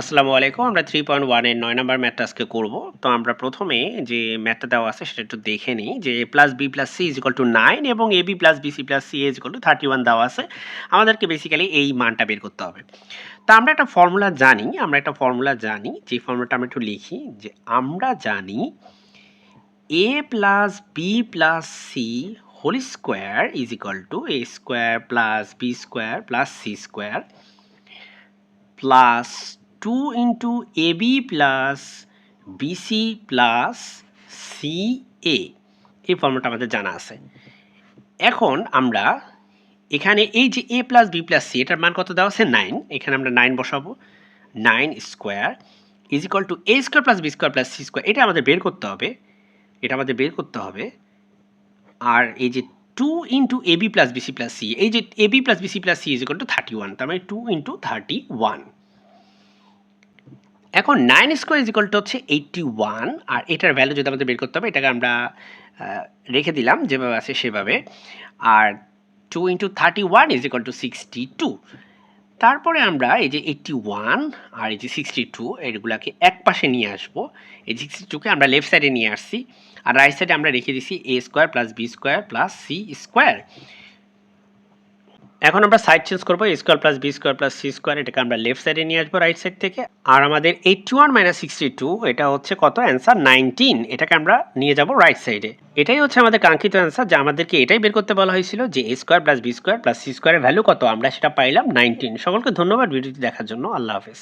আসসালামু আলাইকুম। আমরা থ্রি পয়েন্ট ওয়ানের নয় নাম্বার ম্যাথটা আজকে করব। তো আমরা প্রথমে যে ম্যাথটা দেওয়া আছে সেটা একটু দেখে নিই যে a plus b plus c is equal to nine এবং a b plus b c plus c is equal to thirty one দেওয়া আছে। আমাদেরকে বেসিক্যালি এই মানটা বের করতে হবে। তা আমরা একটা ফর্মুলা জানি, আমরা একটা ফর্মুলা জানি যে ফর্মুলাটা আমরা একটু লিখি যে আমরা জানি a plus b plus c whole square is equal to a square plus b square plus c square plus two into a b plus bc plus c a এই ফর্মুলাটা আমাদের জানা আছে। এখন আমরা এখানে এই যে a plus b plus c এটার মান কত দেওয়া আছে? নাইন এখানে আমরা নাইন বসাবো। Nine square is equal to a square plus b square plus c square এটা আমাদের বের করতে হবে। এটা আমাদের বের করতে হবে। আর এই যে two into a b plus bc plus c এই যে a b plus bc plus c is equal to thirty one তার মানে টু ইন্টু থার্টি ওয়ান এখন nine square is equal to হচ্ছে এইটটি ওয়ান আর এটার ভ্যালু যদি আমাদের বের করতে হবে, এটাকে আমরা রেখে দিলাম, যেভাবে আছে সেভাবে। আর two into thirty one is equal to sixty two তারপরে আমরা এই যে এইটটি ওয়ান আর এই যে সিক্সটি টু এগুলাকে এক পাশে নিয়ে আসব। এই সিক্সটি টুকে আমরা লেফট সাইডে নিয়ে আসছি, আর রাইট সাইডে আমরা রেখে দিছি a square plus b square plus c square এখন আমরা সাইড চেঞ্জ করব square plus b square plus c square এটাকে আমরা লেফট সাইডে নিয়ে আসব রাইট সাইড থেকে। আর আমাদের eighty one minus sixty two এটা হচ্ছে কত? অ্যান্সার নাইনটিন এটাকে আমরা নিয়ে যাব রাইট সাইডে এটাই হচ্ছে আমাদের কাঙ্ক্ষিত অ্যান্সার যা আমাদেরকে এটাই বের করতে বলা হয়েছিল যে a square plus b square plus c স্কোয়ারের ভ্যালু কত? আমরা সেটা পাইলাম নাইনটিন সকলকে ধন্যবাদ ভিডিওটি দেখার জন্য। আল্লাহ হাফেজ।